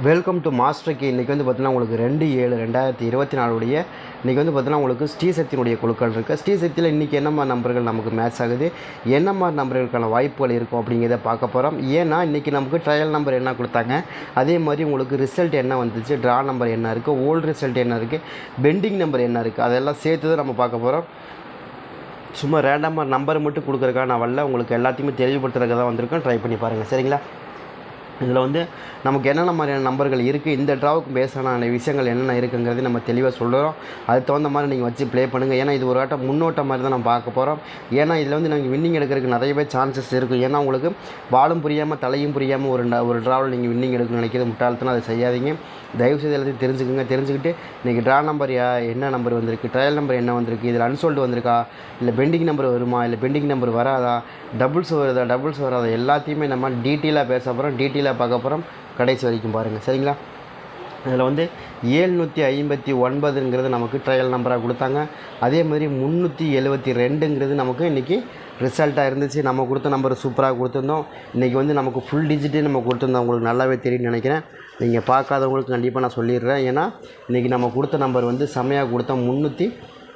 Welcome to master K இன்றைக்கி வந்து பார்த்தீங்கன்னா உங்களுக்கு ரெண்டு ஏழு ரெண்டாயிரத்தி இருபத்தி நாலுடைய இன்றைக்கி வந்து பார்த்தீங்கன்னா உங்களுக்கு ஸ்ரீசக்தியினுடைய குழுக்கள் இருக்குது ஸ்ரீசக்தியில் இன்றைக்கி என்ன மாதிரி நம்பர்கள் நமக்கு மேட்ச் ஆகுது? என்ன மாதிரி நம்பர்களுக்கான வாய்ப்புகள் இருக்கும் அப்படிங்கிறத பார்க்க போகிறோம் ஏன்னா இன்றைக்கி நமக்கு ட்ரையல் நம்பர் என்ன கொடுத்தாங்க? அதே மாதிரி உங்களுக்கு ரிசல்ட் என்ன வந்துச்சு? ட்ரா நம்பர் என்ன இருக்குது ஓல்டு ரிசல்ட் என்ன இருக்குது பெண்டிங் நம்பர் என்ன இருக்குது அதெல்லாம் சேர்த்து தான் நம்ம பார்க்க போகிறோம் சும்மா ரேண்டமாக நம்பர் மட்டும் கொடுக்குறக்கா நான் வரல உங்களுக்கு எல்லாத்தையுமே தெளிவுபடுத்துறதுக்கு தான் வந்திருக்கேன் ட்ரை பண்ணி பாருங்கள் சரிங்களா? இதில் வந்து நமக்கு என்னென்ன மாதிரியான நம்பர்கள் இருக்குது இந்த ட்ராவுக்கு பேஸான விஷயங்கள் என்னென்ன இருக்குங்கிறது நம்ம தெளிவாக சொல்கிறோம் அதுக்கு தகுந்த மாதிரி நீங்கள் வச்சு ப்ளே பண்ணுங்கள் ஏன்னா இது ஒரு ஆட்டம் முன்னோட்டம் மாதிரி தான் நம்ம பார்க்க போகிறோம் ஏன்னா இதில் வந்து நீங்கள் வின்னிங் எடுக்கிறதுக்கு நிறையவே சான்சஸ் இருக்கும் ஏன்னா உங்களுக்கு வாழும் புரியாமல் தலையும் புரியாமல் ஒரு ஒரு ட்ராவில் நீங்கள் வின்னிங் எடுக்கணும்னு நினைக்கிறது முட்டாள்தான் அதை செய்யாதீங்க. தயவுசெய்து எல்லாத்தையும் தெரிஞ்சுக்கோங்க. தெரிஞ்சுக்கிட்டு இன்றைக்கி ட்ரா நம்பர் யா என்ன நம்பர் வந்திருக்கு? ட்ரையல் நம்பர் என்ன வந்திருக்கு? இதில் அன்சோல்டு வந்திருக்கா? இல்லை பெண்டிங் நம்பர் வருமா? இல்லை பெண்டிங் நம்பர் வராதா? டபுள்ஸ் வருதா? டபுள்ஸ் வராதா? எல்லாத்தையுமே நம்ம டீட்டெயிலாக பேச போகிறோம் டீட்டெயிலாக பார்க்க போகிறோம் கடைசி வரைக்கும் பாருங்கள் சரிங்களா? இதில் வந்து ஏழ்நூற்றி ஐம்பத்தி ஒன்பதுங்கிறது நமக்கு ட்ரையல் நம்பராக கொடுத்தாங்க. அதே மாதிரி முந்நூற்றி எழுபத்தி ரெண்டுங்கிறது நமக்கு இன்றைக்கி ரிசல்ட்டாக இருந்துச்சு. நம்ம கொடுத்த நம்பர் சூப்பராக கொடுத்துருந்தோம். இன்றைக்கி வந்து நமக்கு ஃபுல் டிஜிட்டே நம்ம கொடுத்துருந்தோம். உங்களுக்கு நல்லாவே தெரியும்னு நினைக்கிறேன். நீங்கள் பார்க்காதவங்களுக்கு கண்டிப்பாக நான் சொல்லிடுறேன். ஏன்னா இன்றைக்கி நம்ம கொடுத்த நம்பர் வந்து செமையாக கொடுத்தோம். முந்நூற்றி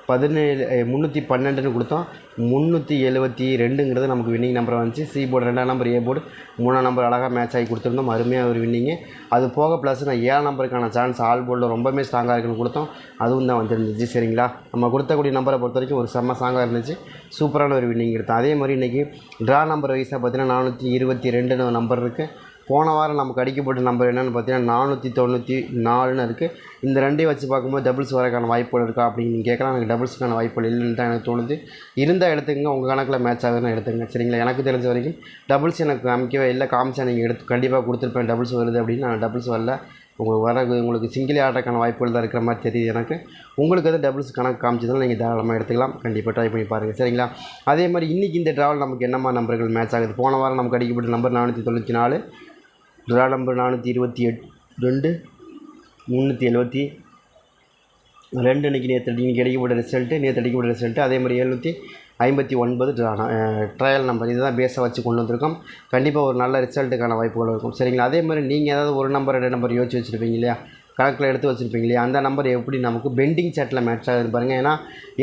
பதினேழு முந்நூற்றி பன்னெண்டுன்னு கொடுத்தோம். முந்நூற்றி எழுபத்தி ரெண்டுங்கிறது நமக்கு வின்னிங் நம்பர் வந்துச்சு. சி போர்டு ரெண்டாம் நம்பர் ஏ போர்டு மூணாம் நம்பர் அழகாக மேட்ச் ஆகி கொடுத்துருந்தோம். அருமையாக ஒரு வின்னிங்கு அது போக ப்ளஸ் நான் ஏழாம் நம்பருக்கான சான்ஸ் ஆல் போர்டில் ரொம்பவே ஸ்ட்ராங்காக இருக்குன்னு கொடுத்தோம். அதுவும் தான் வந்துருந்துச்சு. சரிங்களா? நம்ம கொடுத்தக்கூடிய நம்பரை பொறுத்த வரைக்கும் ஒரு செம்ம ஸ்ட்ராங்காக இருந்துச்சு. சூப்பரான ஒரு வின்னிங் எடுத்தோம். அதே மாதிரி இன்றைக்கி ட்ரா நம்பர் வைஸாக பார்த்தீங்கன்னா நானூற்றி இருபத்தி ரெண்டுன்னு நம்பர் இருக்குது போன வாரம் நமக்கு அடிக்கப்பட்ட நம்பர் என்னென்னு பார்த்தீங்கன்னா நானூற்றி தொண்ணூற்றி நாலுன்னு இருக்குது இந்த ரெண்டையும் வச்சு பார்க்கும்போது டபுள்ஸ் வரக்கான வாய்ப்புகள் இருக்கா அப்படின்னு நீங்கள் கேட்கலாம். எனக்கு டபுள்ஸுக்கான வாய்ப்புகள் இல்லைன்னு தான் எனக்கு தோணுது. இருந்தால் எடுத்துக்கங்க. உங்கள் கணக்கில் மேட்ச் ஆகுதுன்னு எடுத்துங்க சரிங்களா? எனக்கு தெரிஞ்ச வரைக்கும் டபுள்ஸ் எனக்கு காமிக்கவே இல்லை. காமிச்சா நீங்கள் எடுத்து கண்டிப்பாக கொடுத்துருப்பேன். டபுள்ஸ் வருது அப்படின்னு. நான் டபுள்ஸ் வரல. உங்களுக்கு வர உங்களுக்கு சிங்கிள் ஆடுறதுக்கான வாய்ப்புகள் தான் இருக்கிற மாதிரி தெரியுது எனக்கு. உங்களுக்கு எதாவது டபுள்ஸ் கணக்கு காமிச்சதுனால நீங்கள் தாராளமாக எடுத்துக்கலாம். கண்டிப்பாக ட்ரை பண்ணி பாருங்கள் சரிங்களா? அதே மாதிரி இன்றைக்கி இந்த ட்ராவல் நமக்கு என்னமா நம்பர்கள் மேட்ச் ஆகுது? போன வாரம் நமக்கு அடிக்கப்பட்ட நம்பர் நானூற்றி தொண்ணூற்றி நாலு. ட்ரா நம்பர் நானூற்றி இருபத்தி எட் ரெண்டு முந்நூற்றி எழுபத்தி ரெண்டு இன்றைக்கி நேற்று இன்றைக்கி அடிக்கப்பட்ட ரிசல்ட்டு நேற்று அடிக்கப்பட்ட ரிசல்ட்டு அதே மாதிரி எழுநூற்றி ஐம்பத்தி ஒன்பது ட்ரையல் நம்பர் இதுதான் பேஸை வச்சு கொண்டு வந்திருக்கோம். கண்டிப்பாக ஒரு நல்ல ரிசல்ட்டுக்கான வாய்ப்புகள் இருக்கும். சரிங்களா? அதே மாதிரி நீங்கள் ஏதாவது ஒரு நம்பர் ரெண்டு நம்பர் யோசிச்சு வச்சுருப்பீங்க இல்லையா? கணக்கில் எடுத்து வச்சுருப்பீங்க இல்லையா? அந்த நம்பர் எப்படி நமக்கு பெண்டிங் சேட்டில் மேட்ச் ஆகுது பாருங்கள் ஏன்னா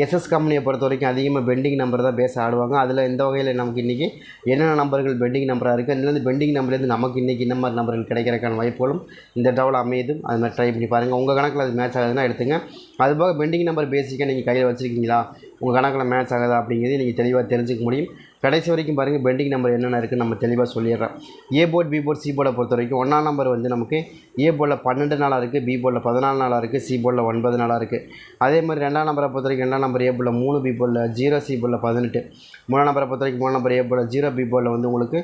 எஸ்எஸ் கம்பெனியை பொறுத்த வரைக்கும் அதிகமாக பெண்டிங் நம்பர் தான் பேச ஆடுவாங்க. அதில் இந்த வகையில் நமக்கு இன்றைக்கி என்னென்ன நம்பர்கள் பெண்டிங் நம்பராக இருக்குது அதுலேருந்து பெண்டிங் நம்பர்லேருந்து நமக்கு இன்றைக்கி இந்த மாதிரி நம்பர்கள் கிடைக்கிறதுக்கான வாய்ப்புகளும் இந்த டவுல் அமையுது. அது மாதிரி ட்ரை பண்ணி பாருங்கள் உங்கள் கணக்கில் அது மேட்ச் ஆகுதுன்னா எடுத்துங்க. அதுபோக பெண்டிங் நம்பர் பேசிக்காக நீங்கள் கையில் வச்சுருக்கீங்களா? உங்கள் கணக்கில் மேட்ச் ஆகுதா அப்படிங்கிறது நீங்கள் தெளிவாக தெரிஞ்சுக்க முடியும். கடைசி வரைக்கும் பாருங்கள் பெண்டிங் நம்பர் என்னென்ன இருக்குன்னு நம்ம தெளிவாக சொல்லிடுறேன் A board B board C போர்டை பொறுத்த வரைக்கும் ஒன்றாம் நம்பர் வந்து நமக்கு ஏ போர்டில் பன்னெண்டு நாளாக இருக்குது பி போர்டில் பதினாலு நாளாக இருக்குது சி போர்டில் ஒன்பது நாளாக இருக்குது அதே மாதிரி ரெண்டாம் நம்பரை பொறுத்த வரைக்கும் ரெண்டாம் நம்பர் ஏ போர்டில் மூணு பி போர்டில் ஜீரோ சி போர்டில் பதினெட்டு. மூணாம் நம்பரை பொறுத்த வரைக்கும் மூணு நம்பர் ஏ போர்டில் ஜீரோ பி போர்டில் வந்து உங்களுக்கு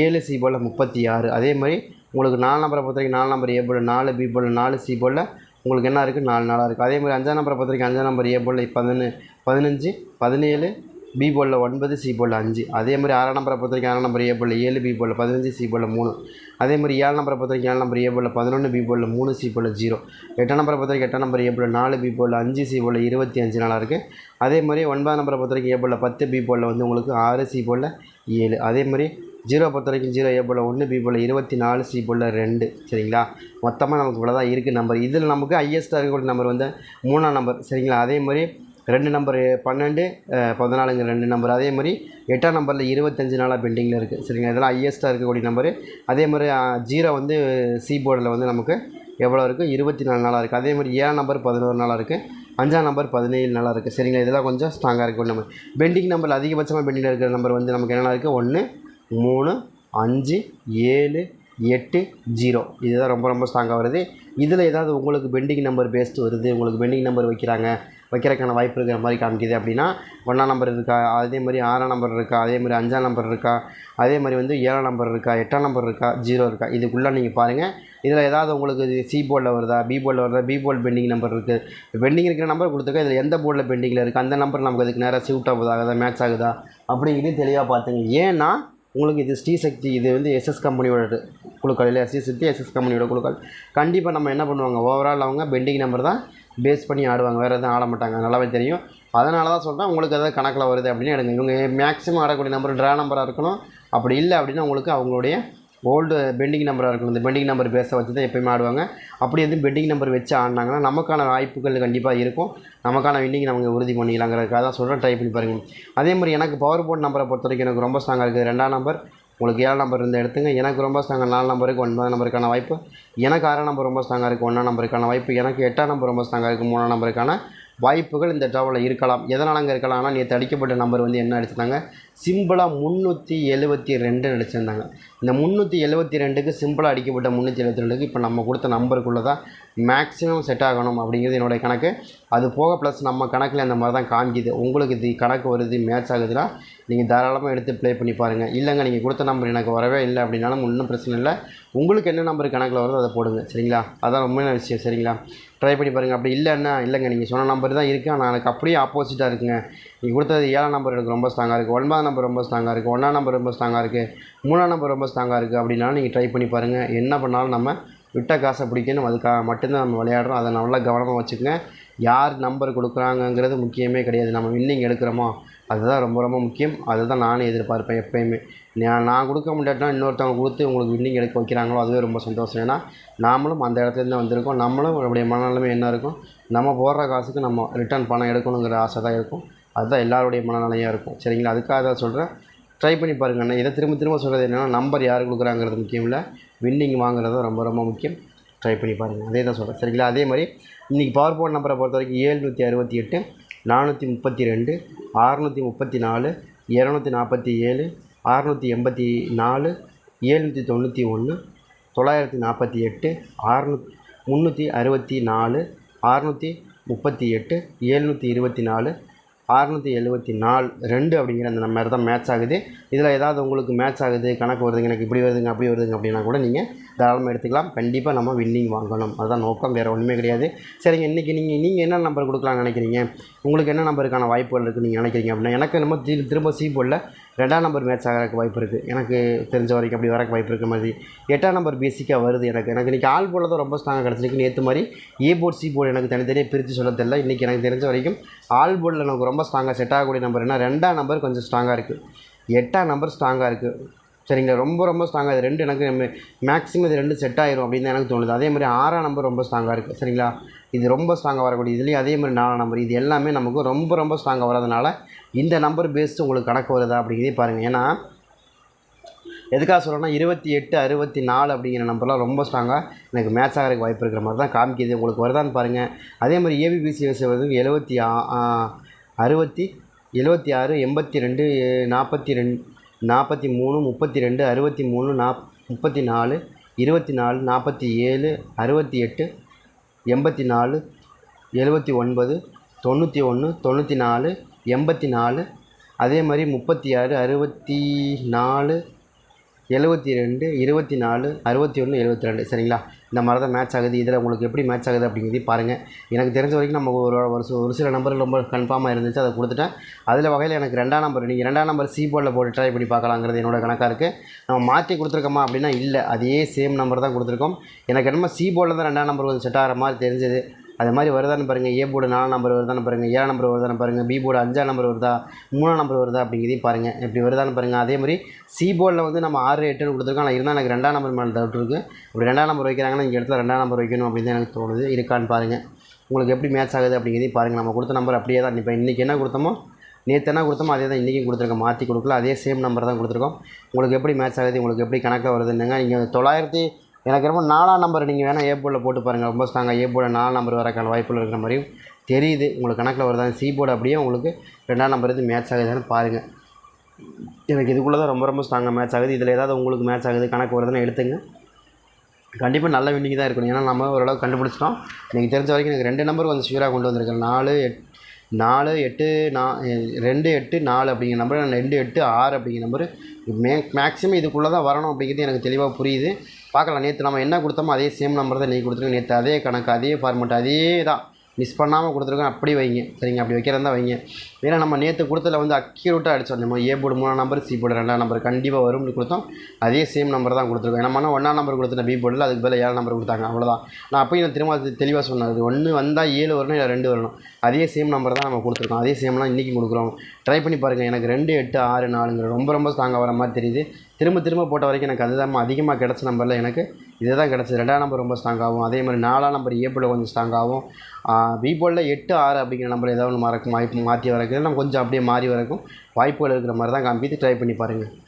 ஏழு சி போர்டில் முப்பத்தி ஆறு. அதே மாதிரி உங்களுக்கு நாலு நம்பரை பொறுத்த வரைக்கும் நாலு நம்பர் ஏ போர்டில் நாலு பி போர்டில் நாலு சி போர்டில் உங்களுக்கு என்ன இருக்குது நாலு நாளாக இருக்குது அதே மாதிரி அஞ்சாம் நம்பரை பொறுத்த வரைக்கும் அஞ்சாம் நம்பர் ஏ போர்டில் பதினொன்று பதினஞ்சு பதினேழு பி போலில் ஒன்பது சி போலில் அஞ்சு. அதே மாதிரி ஆறாம் நம்பரை பொறுத்த வரைக்கும் ஆறாம் நம்பர் ஏ போலில் ஏழு பி போலில் பதினஞ்சு சி போலில் மூணு. அதே மாதிரி ஏழு நம்பரை பொறுத்த வரைக்கும் ஏழு நம்பர் ஏ போலில் பதினொன்று பி போலில் மூணு சி போலில் ஜீரோ. எட்டாம் நம்பரை பொறுத்த வரைக்கும் எட்டாம் நம்பர் ஏ போலில் நாலு பி போலில் அஞ்சு சி போலில் இருபத்தி அஞ்சு நாளாக இருக்குது அதே மாதிரி ஒன்பதாம் நம்பரை பொறுத்த வரைக்கும் ஏ போலில் பத்து பி போலில் வந்து உங்களுக்கு ஆறு சி போலில் ஏழு. அதே மாதிரி ஜீரோ பொறுத்த வரைக்கும் ஜீரோ ஏ போல் ஒன்று பி போல் இருபத்தி நாலு சி போல் ரெண்டு. சரிங்களா? மொத்தமாக நமக்கு இவ்வளோ தான் இருக்குது நம்பர் இதில் நமக்கு ஹையஸ்ட்டாக இருக்கக்கூடிய நம்பர் வந்து மூணாம் நம்பர் சரிங்களா? அதே மாதிரி ரெண்டு நம்பர் பன்னெண்டு பதினாலுங்க ரெண்டு நம்பர் அதே மாதிரி எட்டாம் நம்பரில் இருபத்தஞ்சு நாளாக பெண்டிங்கில் இருக்குது சரிங்களா? இதெல்லாம் ஹையஸ்ட்டாக இருக்கக்கூடிய நம்பரு அதே மாதிரி ஜீரோ வந்து சி போர்டில் வந்து நமக்கு எவ்வளோ இருக்குது இருபத்தி நாலு நாளாக இருக்குது அதே மாதிரி ஏழாம் நம்பர் பதினோரு நாளாக இருக்குது அஞ்சாம் நம்பர் பதினேழு நாளாக இருக்குது சரிங்களா? இதெல்லாம் கொஞ்சம் ஸ்ட்ராங்காக இருக்கும் நம்பர் பெண்டிங் நம்பர் அதிகபட்சமாக பெண்டிங்கில் இருக்கிற நம்பர் வந்து நமக்கு என்னென்ன இருக்குது ஒன்று மூணு அஞ்சு ஏழு எட்டு ஜீரோ இதுதான் ரொம்ப ரொம்ப ஸ்ட்ராங்காக வருது. இதில் ஏதாவது உங்களுக்கு பெண்டிங் நம்பர் பேஸ்ட் வருது? உங்களுக்கு பெண்டிங் நம்பர் வைக்கிறாங்க. வைக்கிறதுக்கான வாய்ப்பு இருக்கிற மாதிரி காமிக்குது. அப்படின்னா ஒன்றாம் நம்பர் இருக்கா? அதே மாதிரி ஆறாம் நம்பர் இருக்கா? அதே மாதிரி அஞ்சாம் நம்பர் இருக்கா? அதே மாதிரி வந்து ஏழாம் நம்பர் இருக்கா? எட்டாம் நம்பர் இருக்கா? ஜீரோ இருக்கா? இதுக்குள்ளே நீங்கள் பாருங்கள் இதில் ஏதாவது உங்களுக்கு இது சி போர்டில் வருதா? பி போர்டில் வருதா? பி போர்டு பெண்டிங் நம்பர் இருக்குது பெண்டிங் இருக்கிற நம்பர் கொடுத்துருக்கா? இதில் எந்த போர்டில் பெண்டிங்கில் இருக்குது அந்த நம்பர் நமக்கு அதுக்கு நேராக சூட் ஆகுதா? மேட்ச் ஆகுதா? அப்படிங்கிறது தெளிவாக பார்த்துங்க ஏன்னா உங்களுக்கு இது ஸ்ரீசக்தி இது வந்து எஸ்எஸ் கம்பெனியோட குழுக்கள் இல்லை ஸ்ரீசக்தி எஸ்எஸ் கம்பெனியோட குழுக்கள். கண்டிப்பாக நம்ம என்ன பண்ணுவாங்க? ஓவரால் அவங்க பெண்டிங் நம்பர் தான் பேஸ் பண்ணி ஆடுவாங்க. வேறு எதுவும் ஆட மாட்டாங்க. நல்லாவே தெரியும். அதனால தான் சொல்கிறேன் உங்களுக்கு எதாவது கணக்கில் வருது அப்படின்னு எடுங்க. இவங்க மேக்ஸிமம் ஆடக்கூடிய நம்பர் ட்ரா நம்பராக இருக்கணும். அப்படி இல்லை அப்படின்னா உங்களுக்கு அவங்களுடைய ஓல்டு பெண்டிங் நம்பராக இருக்கும் இந்த பெண்டிங் நம்பர் பேஸை வச்சு தான் எப்பயுமே ஆடுவாங்க. அப்படி எதுவும் பெண்டிங் நம்பர் வச்சு ஆடினாங்கன்னா நமக்கான வாய்ப்புகள் கண்டிப்பாக இருக்கும். நமக்கான வின்னிங் நமக்கு உறுதி பண்ணிக்கலாங்கிறதுக்காக தான் சொல்கிறேன் ட்ரை பண்ணி பாருங்கள் அதே மாதிரி எனக்கு பவர் போர்ட் நம்பரை பொறுத்த வரைக்கும் எனக்கு ரொம்ப ஸ்ட்ராங்காக இருக்குது. ரெண்டாம் நம்பர் உங்களுக்கு ஏழு நம்பர் இருந்து எடுத்துங்க. எனக்கு ரொம்ப ஸ்ட்ராங்காக நாலு நம்பருக்கு ஒன்பதாம் நம்பருக்கான வாய்ப்பு. எனக்கு ஆறாம் நம்பர் ரொம்ப ஸ்ட்ராங்காக இருக்குது ஒன்றாம் நம்பருக்கான வாய்ப்பு. எனக்கு எட்டாம் நம்பர் ரொம்ப ஸ்ட்ராங்காக இருக்குது மூணாம் நம்பருக்கான வாய்ப்புகள் இந்த ட்ராவலில் இருக்கலாம். எதனால் அங்கே இருக்கலாம்னா நேற்று அடிக்கப்பட்ட நம்பர் வந்து என்ன அடிச்சிருந்தாங்க? சிம்பிளாக முந்நூற்றி எழுபத்தி ரெண்டு அடிச்சிருந்தாங்க இந்த முந்நூற்றி எழுபத்தி ரெண்டுக்கு சிம்பிளாக அடிக்கப்பட்ட முந்நூற்றி எழுபத்தி ரெண்டுக்கு இப்போ நம்ம கொடுத்த நம்பருக்குள்ளே தான் மேக்ஸிமம் செட் ஆகணும் அப்படிங்கிறது என்னுடைய கணக்கு. அது போக ப்ளஸ் நம்ம கணக்கில் அந்த மாதிரி தான் காமிக்குது. உங்களுக்கு இது கணக்கு வருது மேட்ச் ஆகுதுன்னா நீங்கள் தாராளமாக எடுத்து ப்ளே பண்ணி பாருங்கள் இல்லைங்க நீங்கள் கொடுத்த நம்பர் எனக்கு வரவே இல்லை அப்படின்னாலும் ஒன்றும் பிரச்சனை இல்லை. உங்களுக்கு என்ன நம்பர் கணக்கில் வருதோ அதை போடுங்க. சரிங்களா? அதான் ரொம்ப நல்ல விஷயம். சரிங்களா? ட்ரை பண்ணி பாருங்கள் அப்படி இல்லைன்னா இல்லைங்க நீங்கள் சொன்ன நம்பர் தான் இருக்குது ஆனால் எனக்கு அப்படியே ஆப்போசிட்டாக இருக்குங்க. நீங்கள் கொடுத்தது ஏழாம் நம்பர் எனக்கு ரொம்ப ஸ்ட்ராங்காக இருக்குது ஒன்பதாம் நம்பர் ரொம்ப ஸ்ட்ராங்காக இருக்குது ஒன்றாம் நம்பர் ரொம்ப ஸ்ட்ராங்காக இருக்குது மூணாம் நம்பர் ரொம்ப ஸ்ட்ராங்காக இருக்குது அப்படின்னாலும் நீங்கள் ட்ரை பண்ணி பாருங்கள் என்ன பண்ணாலும் நம்ம விட்ட காசை பிடிக்கணும். அதுக்காக மட்டும்தான் நம்ம விளையாடுறோம். அதை நல்லா கவனமாக வச்சுக்கோங்க. யார் நம்பர் கொடுக்குறாங்கங்கிறது முக்கியமே கிடையாது. நம்ம வின்னிங் எடுக்கிறோமோ அதுதான் ரொம்ப ரொம்ப முக்கியம். அதுதான் நானும் எதிர்பார்ப்பேன் எப்போயுமே. நான் நான் கொடுக்க முடியாட்டினா இன்னொருத்தவங்க கொடுத்து உங்களுக்கு வின்னிங் எடுக்க வைக்கிறாங்களோ அதுவே ரொம்ப சந்தோஷம். ஏன்னா நாமளும் அந்த இடத்துலேருந்து வந்திருக்கோம். நம்மளும் நம்முடைய மனநிலைமை என்ன இருக்கும்? நம்ம போடுற காசுக்கு நம்ம ரிட்டர்ன் பணம் எடுக்கணுங்கிற ஆசை தான் இருக்கும். அதுதான் எல்லாருடைய மனநிலையாக இருக்கும். சரிங்களா? அதுக்காக தான் சொல்கிறேன் ட்ரை பண்ணி பாருங்கண்ணா இதை திரும்ப திரும்ப சொல்கிறது என்னென்னா நம்பர் யார் கொடுக்குறாங்கிறது முக்கியம் இல்லை. வின்னிங் வாங்குறது தான் ரொம்ப ரொம்ப முக்கியம். ட்ரை பண்ணி பாருங்கள் அதே தான் சொல்கிறேன் சரிங்களா? அதே மாதிரி இன்றைக்கி பவர் போர்ட் நம்பரை பொறுத்த வரைக்கும் ஏழ்நூற்றி அறுபத்தி எட்டு நானூற்றி முப்பத்தி ரெண்டு அறுநூற்றி முப்பத்தி நாலு இரநூத்தி நாற்பத்தி ஏழு அறுநூற்றி எண்பத்தி நாலு ஏழ்நூற்றி தொண்ணூற்றி ஒன்று தொள்ளாயிரத்தி நாற்பத்தி எட்டு ஆறுநூ முந்நூற்றி அறுபத்தி நாலு அறுநூற்றி முப்பத்தி எட்டு ஏழ்நூற்றி இருபத்தி நாலு அறநூற்றி எழுபத்தி நாலு ரெண்டு அப்படிங்கிற அந்த மாதிரி தான் மேட்ச் ஆகுது. இதில் ஏதாவது உங்களுக்கு மேட்ச் ஆகுது கணக்கு வருதுங்க எனக்கு இப்படி வருதுங்க அப்படி வருதுங்க அப்படின்னா கூட நீங்கள் தாராளமாக எடுத்துக்கலாம். கண்டிப்பாக நம்ம வின்னிங் வாங்கணும். அதுதான் நோக்கம் வேறு ஒன்றுமே கிடையாது. சரிங்க இன்றைக்கி நீங்கள் நீங்கள் என்ன நம்பர் கொடுக்கலாம்னு நினைக்கிறீங்க? உங்களுக்கு என்ன நம்பருக்கான வாய்ப்புகள் இருக்குது நீங்கள் நினைக்கிறீங்க அப்படின்னா எனக்கு நம்ம திரும்ப சி போர்டில் ரெண்டாம் நம்பர் மேட்ச் ஆகிறக்கு வாய்ப்பு இருக்குது எனக்கு தெரிஞ்ச வரைக்கும் அப்படி வரக்கு வாய்ப்பு இருக்க மாதிரி. எட்டாம் நம்பர் பேசிக்காக வருது எனக்கு. எனக்கு இன்றைக்கி ஆல் போர்டில் தான் ரொம்ப ஸ்ட்ராங்காக கிடச்சிருக்கு. நேற்று மாதிரி ஏ போர்ட் சி போர்டு எனக்கு தனித்தனியாக பிரித்து சொல்ல தெரியல. இன்றைக்கி எனக்கு தெரிஞ்ச வரைக்கும் ஆல் போர்டில் எனக்கு ரொம்ப ஸ்ட்ராங்காக செட் ஆகக்கூடிய நம்பர் என்ன? ரெண்டாம் நம்பர் கொஞ்சம் ஸ்ட்ராங்காக இருக்குது எட்டாம் நம்பர் ஸ்ட்ராங்காக இருக்குது சரிங்களா ரொம்ப ரொம்ப ஸ்ட்ராங்காக இது ரெண்டு எனக்கு மேக்ஸிமம் இது ரெண்டு செட் ஆயிரும் அப்படின்னு தான் எனக்கு தோணுது. அதே மாதிரி ஆறாம் நம்பர் ரொம்ப ஸ்ட்ராங்காக இருக்குது சரிங்களா? இது ரொம்ப ஸ்ட்ராங்காக வரக்கூடிய இதுலேயும் அதே மாதிரி நாலு நம்பர் இது எல்லாமே நமக்கு ரொம்ப ரொம்ப ஸ்ட்ராங்காக வராதனால இந்த நம்பர் பேஸ்டு உங்களுக்கு கணக்கு வருதா அப்படிங்கிறதே பாருங்கள் ஏன்னா எதுக்காக சொல்கிறேன்னா இருபத்தி எட்டு அறுபத்தி நாலு அப்படிங்கிற நம்பர்லாம் ரொம்ப ஸ்ட்ராங்காக எனக்கு மேட்ச் ஆகிறதுக்கு வாய்ப்பு இருக்கிற மாதிரி தான் காமிக்கிது. உங்களுக்கு வருதான்னு பாருங்கள் அதே மாதிரி ஏபிபிசி வந்து எழுபத்தி அறுபத்தி எழுபத்தி ஆறு எண்பத்தி ரெண்டு நாற்பத்தி ரெண்டு நாற்பத்தி மூணு முப்பத்தி ரெண்டு அறுபத்தி மூணு நாப் முப்பத்தி நாலு இருபத்தி நாலு நாற்பத்தி ஏழு அறுபத்தி எட்டு எண்பத்தி நாலு எழுபத்தி ஒன்பது தொண்ணூற்றி ஒன்று தொண்ணூற்றி நாலு எண்பத்தி நாலு அதே மாதிரி முப்பத்தி ஆறு அறுபத்தி நாலு எழுபத்தி ரெண்டு இருபத்தி நாலு அறுபத்தி ஒன்று எழுபத்தி ரெண்டு. சரிங்களா? இந்த மாதிரி தான் மேட்ச் ஆகுது. இதில் உங்களுக்கு எப்படி மேட்ச் ஆகுது அப்படிங்கிறதையும் பாருங்கள் எனக்கு தெரிஞ்ச வரைக்கும் நம்ம ஒரு ஒரு சில- ஒரு சில நம்பர் ரொம்ப கன்ஃபார்மாக இருந்துச்சு. அதை கொடுத்துட்டேன். அதில் வகையில் எனக்கு ரெண்டாம் நம்பர் நீங்கள் ரெண்டாம் நம்பர் சி போர்டில் போட்டு ட்ரை பண்ணி பார்க்கலாங்கிறது என்னோட கணக்காக இருக்குது நம்ம மாற்றி கொடுத்துருக்கோமா அப்படின்னா இல்லை. அதே சேம் நம்பர் தான் கொடுத்துருக்கோம். எனக்கு என்னமோ சி போர்டில் தான் ரெண்டாம் நம்பர் கொஞ்சம் செட் ஆகிற மாதிரி தெரிஞ்சது. அது மாதிரி வருதான்னு பாருங்கள் ஏ போர்டு நாலாம் நம்பர் வருதான்னு பாருங்கள் ஏழாம் நம்பர் வருதான்னு பாருங்கள் பி போர்டு அஞ்சாம் நம்பர் வருதா மூணாம் நம்பர் வருதா அப்படிங்கிறதையும் பாருங்கள் இப்படி வருதான்னு பாருங்கள் அதே மாதிரி சி போர்டில் வந்து நம்ம ஆறு எட்டுன்னு கொடுத்துருக்கோம். ஆனால் இருந்தால் எனக்கு ரெண்டாம் நம்பர் மேலே டவுட் இருக்குது இப்படி ரெண்டாம் நம்பர் வைக்கிறாங்கன்னா இங்கே இடத்துல ரெண்டாம் நம்பர் வைக்கணும் அப்படின்னு தான் எனக்கு தோணுது. இருக்கான்னு பாருங்கள் உங்களுக்கு எப்படி மேட்ச் ஆகுது அப்படிங்கிறதையும் பாருங்கள் நம்ம கொடுத்த நம்பர் அப்படியே தான் இப்போ இன்றைக்கி என்ன கொடுத்தோமோ நேற்று என்ன கொடுத்தோமோ அதே தான் இன்றைக்கும் கொடுத்துருக்கோம். மாற்றி கொடுக்கல அதே சேம் நம்பர் தான் கொடுத்துருக்கோம். உங்களுக்கு எப்படி மேட்ச் ஆகுது உங்களுக்கு எப்படி கணக்காக வருதுன்னுங்க. நீங்கள் தொள்ளாயிரத்தி எனக்கு ரொம்ப நாலாம் நம்பர் நீங்கள் வேணால் ஏ போர்டில் போட்டு பாருங்கள் ரொம்ப ஸ்ட்ராங்காக ஏ போர்டில் நாலாம் நம்பர் வரக்கான வாய்ப்புகள் இருக்கிற மாதிரியும் தெரியுது. உங்களுக்கு கணக்கில் வருதா? சி போர்டு அப்படியே உங்களுக்கு ரெண்டாம் நம்பர் இது மேட்ச் ஆகுதுன்னு பாருங்கள் எனக்கு இதுக்குள்ளே தான் ரொம்ப ரொம்ப ஸ்ட்ராங்காக மேட்ச் ஆகுது. இதில் ஏதாவது உங்களுக்கு மேட்ச் ஆகுது கணக்கு வருதுன்னு எடுத்துங்க. கண்டிப்பாக நல்ல வின்னிங் தான் இருக்கணும். ஏன்னா நம்ம ஓரளவு கண்டுபிடிச்சிட்டோம். எனக்கு தெரிஞ்ச வரைக்கும் எனக்கு ரெண்டு நம்பர் கொஞ்சம் ஷியூராக கொண்டு வந்திருக்கேன் நாலு எட் நாலு எட்டு நா ரெண்டு எட்டு நாலு அப்படிங்கிற நம்பர் ரெண்டு எட்டு ஆறு அப்படிங்கிற நம்பர் மே மேக்ஸிமம் இதுக்குள்ளே தான் வரணும் அப்படிங்கிறது எனக்கு தெளிவாக புரியுது. பார்க்கலாம். நேற்று நம்ம என்ன கொடுத்தோமோ அதே சேம் நம்பர் தான் நீங்கள் கொடுத்துருங்க நேற்று அதே கணக்கு அதே ஃபார்மெட் அதே தான் மிஸ் பண்ணாமல் கொடுத்துருக்கோம். அப்படி வைங்க. சரிங்க அப்படி வைக்கிறதா வைங்க. ஏன்னா நம்ம நேற்று கொடுத்ததில் வந்து அக்யூரேட்டாக அடிச்சோம். நம்ம ஏ போர்டு மூணாம் நம்பர் சி போர்டு ரெண்டாம் நம்பர் கண்டிப்பாக வரும்னு கொடுத்தோம். அதே சேம் நம்பர் தான் கொடுத்துருக்கோம். நம்ம ஒன்றாம் நம்பர் கொடுத்துட்ட பி போர்டில் அதுக்கு பதில் ஏழாம் நம்பர் கொடுத்தாங்க. அவ்வளோதான் நான் அப்போ நான் திரும்ப அது தெளிவாக சொன்னது ஒன்று வந்தால் ஏழு வரணும் இல்லை ரெண்டு வரணும். அதே சேம் நம்பர் தான் நம்ம கொடுத்துருக்கோம். அதே சேம்லாம் இன்றைக்கி கொடுக்குறோம். ட்ரை பண்ணி பாருங்கள் எனக்கு ரெண்டு எட்டு ஆறு நாலுங்கிற ரொம்ப ரொம்ப ஸ்ட்ராங்காக வர மாதிரி தெரியுது. திரும்ப திரும்ப போட்ட வரைக்கும் எனக்கு அதுதான் அதிகமாக கிடச்ச நம்பரில் எனக்கு இதுதான் கிடச்சிது. ரெண்டாம் நம்பர் ரொம்ப ஸ்ட்ராங்காகவும் அதே மாதிரி நாலாம் நம்பர் ஏ கொஞ்சம் ஸ்ட்ராங்காகவும் பி எட்டு ஆறு அப்படிங்கிற நம்பர் ஏதாவது ஒன்று மறக்கும் வாய்ப்பு மாற்றி வரக்கு நம்ம கொஞ்சம் அப்படியே மாறி வரக்கும் வாய்ப்புகள் இருக்கிற மாதிரி தான் காமித்து ட்ரை பண்ணி பாருங்கள்